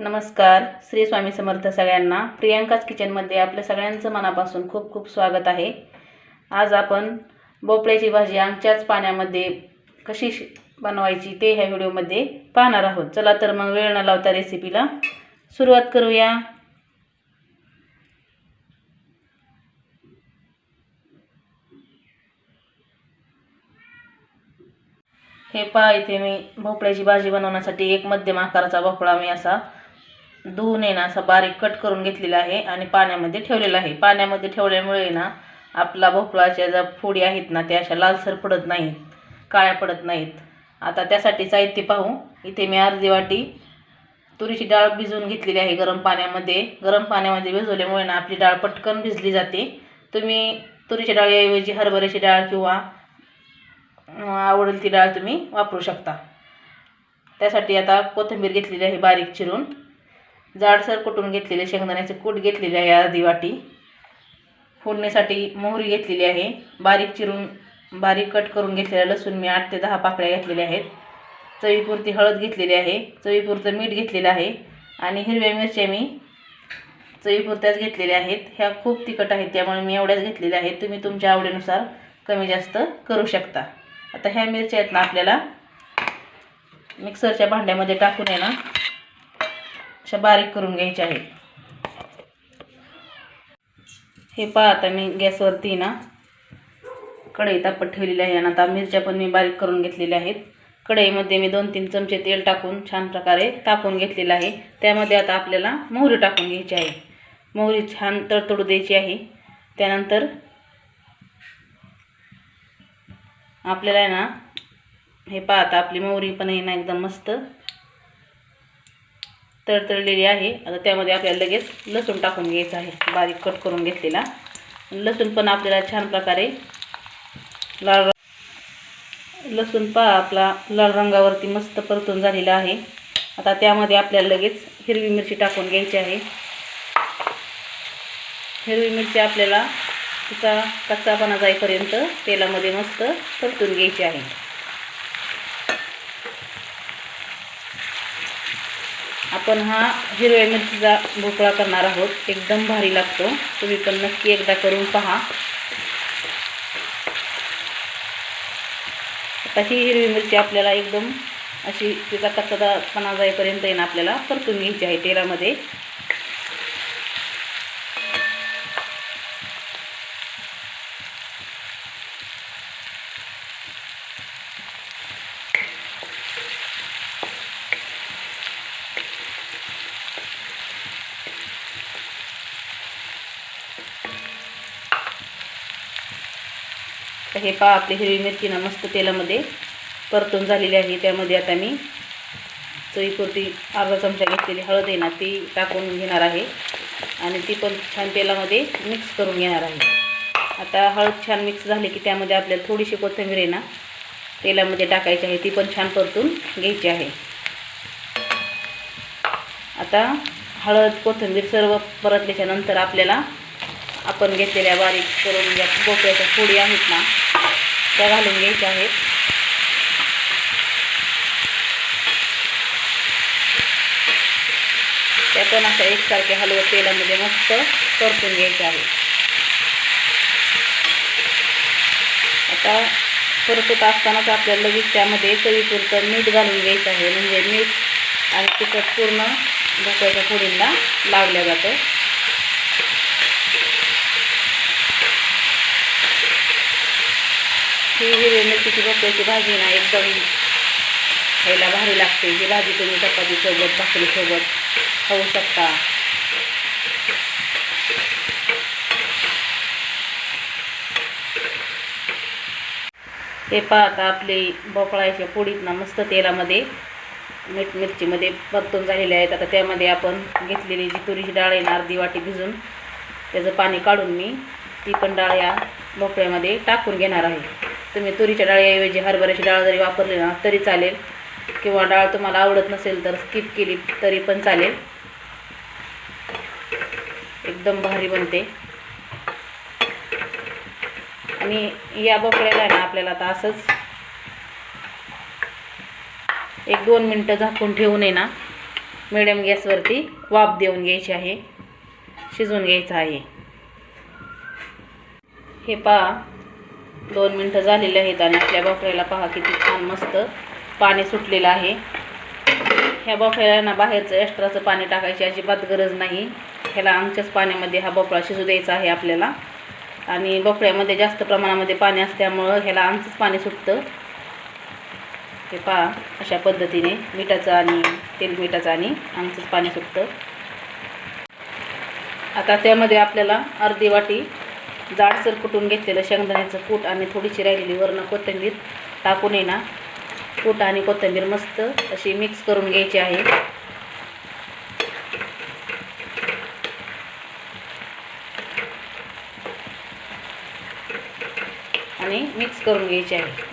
नमस्कार श्री स्वामी समर्थ सगळ्यांना. प्रियांकाच किचनमध्ये आपल्या सगळ्यांचं मनापासून खूप खूप स्वागत आहे. आज आपण भोपळ्याची भाजी आमच्याच पाण्यामध्ये कशी बनवायची ते ह्या व्हिडिओमध्ये पाहणार आहोत. चला तर मग वेळ न लावता रेसिपीला सुरुवात करूया. हे पहा इथे मी भोपळ्याची भाजी बनवण्यासाठी एक मध्यम आकाराचा भोपळा मी असा धुवून आहे ना असा बारीक कट करून घेतलेला आहे आणि पाण्यामध्ये ठेवलेला आहे. पाण्यामध्ये ठेवल्यामुळे ना आपला भोपळाच्या ज्या फोडी आहेत ना त्या अशा लालसर पडत नाहीत काळ्या पडत नाहीत. आता त्यासाठी साहित्य पाहू. इथे मी अर्धी वाटी तुरीची डाळ भिजवून घेतलेली आहे गरम पाण्यामध्ये. गरम पाण्यामध्ये भिजवल्यामुळे ना आपली डाळ पटकन भिजली जाते. तुम्ही तुरीच्या याऐवजी हरभऱ्याची डाळ किंवा आवडेल ती डाळ तुम्ही वापरू शकता. त्यासाठी आता कोथिंबीर घेतलेली आहे बारीक चिरून. जाडसर कुटून घेतलेले शेंगदाण्याचे कूट घेतलेले आहे अर्धी वाटी. फोडणीसाठी मोहरी घेतलेली आहे. बारीक चिरून बारीक कट करून घेतलेला लसूण मी आठ ते दहा पाकळ्या घेतलेल्या आहेत. चवीपुरती हळद घेतलेली आहे. चवीपुरतं मीठ घेतलेलं आहे. आणि हिरव्या मिरच्या मी चवीपुरत्याच घेतलेल्या आहेत. ह्या खूप तिखट आहेत त्यामुळे मी एवढ्याच घेतलेल्या आहेत. तुम्ही तुमच्या आवडीनुसार कमी जास्त करू शकता. आता ह्या मिरच्या आहेत ना आपल्याला मिक्सरच्या भांड्यामध्ये टाकून आहे ना अशा बारीक करून घ्यायच्या आहेत. हे पहा आता मी गॅसवरती ना कढई तापत ठेवलेली आहे आणि आता मिरच्या पण मी बारीक करून घेतलेल्या आहेत. कढईमध्ये मी दोन तीन चमचे तेल टाकून छान प्रकारे तापून घेतलेलं आहे. त्यामध्ये आता आपल्याला मोहरी टाकून घ्यायची आहे. मोहरी छान तडतडू द्यायची आहे. त्यानंतर आपल्याला ना हे पाहता आपली मोहरी पण आहे ना एकदम मस्त. तडतडलेली आहे. आता त्यामध्ये आपल्याला लगेच लसूण टाकून घ्यायचं आहे. बारीक कट करून घेतलेला. लसूण पण आपल्याला छान प्रकारे लाल रंग- लसूण पा आपला लाल रंगावरती मस्त परतून झालेला आहे. आता त्यामध्ये आपल्याला लगेच हिरवी मिरची टाकून घ्यायची आहे. हिरवी मिरची आपल्याला तिचा कच्चापणा जाईपर्यंत तेलामध्ये मस्त परतून घ्यायची आहे. आपण हा हिरव्या मिरचीचा भोपळा करणार आहोत. एकदम भारी लागतो. तुम्ही पण नक्की एकदा करून पहा. आता ही हिरवी मिरची आपल्याला एकदम अशी तिचा कच्चापणा जाईपर्यंत येईन आपल्याला परतून घ्यायची आहे तेलामध्ये. हे पहा आपली हिरवी मिरची ना मस्त तेलामध्ये परतून झालेली आहे. त्यामध्ये आता मी चवीपुरती अर्धा चमचा घेतलेली हळद आहे ना ती टाकून घेणार आहे. आणि ती पण छान तेलामध्ये मिक्स करून घेणार आहे. आता हळद छान मिक्स झाली की त्यामध्ये आपल्याला थोडीशी कोथिंबीर आहे ना तेलामध्ये टाकायची आहे. ती पण छान परतून घ्यायची आहे. आता हळद कोथिंबीर सर्व परतल्याच्या नंतर आपल्याला आपण घेतलेल्या बारीक करून ज्या भोपळ्याच्या फोडी आहेत ना त्या घालून घ्यायच्या आहेत. त्या पण अशा एकसारख्या हलवत तेलामध्ये मस्त परतून घ्यायच्या आहेत. आता परतत असतानाच आपल्याला लगेच त्यामध्ये चवीपुरतं मीठ घालून घ्यायचं आहे. म्हणजे मीठ आणि तिखट पूर्ण भोपळ्याच्या फोडींना लावल्या जातं. ही हिरवी मिरचीची भोपळ्याची भाजी ना एकदम खायला भारी लागते. ही भाजी तुम्ही चपातीसोबत भाकरीसोबत खाऊ शकता. हे पाहता आपले भोपळाच्या पोळीत ना मस्त तेलामध्ये मीठ मिरचीमध्ये परतून झालेले आहेत. आता त्यामध्ये आपण घेतलेली जी तुरीची डाळ आहे ना अर्धी वाटी भिजून त्याचं पाणी काढून मी ती पण डाळ या भोपळ्यामध्ये टाकून घेणार आहे. तुम्ही तुरीच्या डाळीऐवजी हरभऱ्याची डाळ जरी वापरली ना तरी चालेल. किंवा डाळ तुम्हाला आवडत नसेल तर स्किप केली तरी पण चालेल. एकदम भारी बनते. आणि या भोपळ्याला ना आपल्याला आता असंच एक दोन मिनटं झाकून ठेवून आहे ना मिडियम गॅसवरती वाफ देऊन घ्यायची आहे. शिजवून घ्यायचं आहे. हे पहा. दोन मिनटं झालेले आहेत आणि आपल्या भोपळ्याला पहा किती छान मस्त पाणी सुटलेलं आहे. ह्या भोपळ्याला बाहेरचं एक्स्ट्राचं पाणी टाकायची अजिबात गरज नाही. ह्याला आमच्याच पाण्यामध्ये हा भोपळा शिजू द्यायचा आहे आपल्याला. आणि भोपळ्यामध्ये जास्त प्रमाणामध्ये पाणी असल्यामुळं ह्याला आमचंच पाणी सुटतं. हे पहा अशा पद्धतीने मिठाचं आणि तेल मिठाचं आणि आमचंच पाणी सुटतं. आता त्यामध्ये आपल्याला अर्धी वाटी जाडसर कुटून घेतलेलं शेंगदाण्याचं कूट आणि थोडीशी राहिलेली वर्ण कोथिंबीर टाकून आहे ना कूट आणि कोथिंबीर मस्त अशी मिक्स करून घ्यायची आहे. आणि मिक्स करून घ्यायची आहे.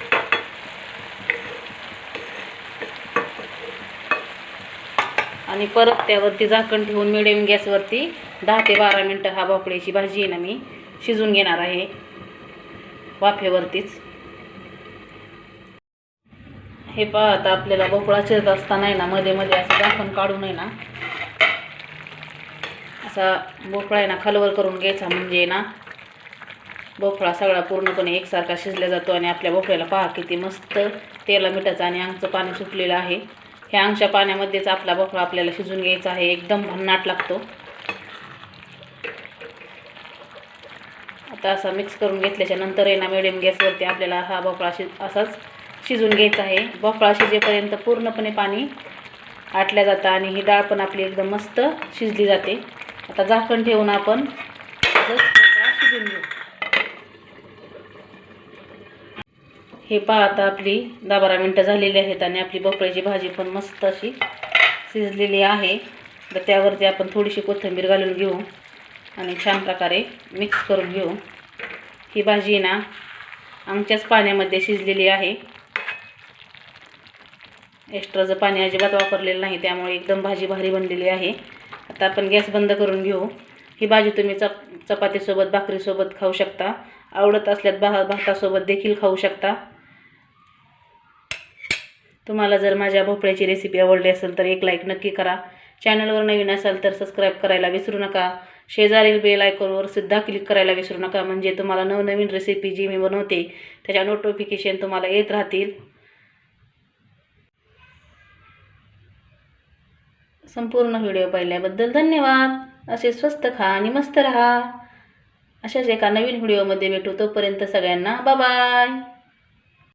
आणि परत त्यावरती झाकण ठेवून मिडियम गॅसवरती दहा ते बारा मिनटं हा भोपळ्याची भाजी आहे ना मी शिजून घेणार आहे. वाफेवरतीच. हे पहा आता आपल्याला भोपळा चिरत असताना आहे ना मध्ये मध्ये असं झाकण काढून आहे ना असा भोपळा आहे ना खालवर करून घ्यायचा म्हणजे ना भोपळा सगळा पूर्णपणे एकसारखा शिजला जातो आणि आपल्या भोपळ्याला पहा किती मस्त तेला मिठाचं आणि अंगचं पाणी सुटलेलं आहे. ह्या अंगच्या पाण्यामध्येच आपला भोपळा आपल्याला शिजून घ्यायचा आहे. एकदम भन्नाट लागतो. आता असा मिक्स करून घेतल्याच्या नंतर आहे ना मिडियम गॅसवरती आपल्याला हा भोपळा शि असाच शिजून घ्यायचा आहे. भोपळा शिजेपर्यंत पूर्णपणे पाणी आटल्या जातं आणि ही डाळ पण आपली एकदम मस्त शिजली जाते. आता झाकण ठेवून आपण भोपळा शिजून घेऊ. हे पहा आता आपली दहा बारा मिनटं झालेली आहेत आणि आपली भोपळ्याची भाजी पण मस्त अशी शिजलेली आहे. तर त्यावरती आपण थोडीशी कोथिंबीर घालून घेऊ. आणि छान प्रकारे मिक्स करून घेऊ. ही भाजी ना आमच्याच पाण्यामध्ये शिजलेली आहे. एक्स्ट्राचं पाणी अजिबात वापरलेलं नाही त्यामुळे एकदम भाजी भारी बनलेली आहे. आता आपण गॅस बंद करून घेऊ. ही भाजी तुम्ही चप चपातीसोबत भाकरीसोबत खाऊ शकता. आवडत असल्यात भा भातासोबत देखील खाऊ शकता. तुम्हाला जर माझ्या भोपळ्याची रेसिपी आवडली असेल तर एक लाईक नक्की करा. चॅनलवर नवीन असाल तर सबस्क्राईब करायला विसरू नका. शेजारील बेल आयकॉनवर सुद्धा क्लिक करायला विसरू नका. म्हणजे तुम्हाला नवनवीन रेसिपी जी मी बनवते त्याच्या नोटिफिकेशन तुम्हाला येत राहतील. संपूर्ण व्हिडिओ पाहिल्याबद्दल धन्यवाद. असे स्वस्त खा आणि मस्त रहा. अशाच एका नवीन व्हिडिओमध्ये भेटू. तोपर्यंत सगळ्यांना बाय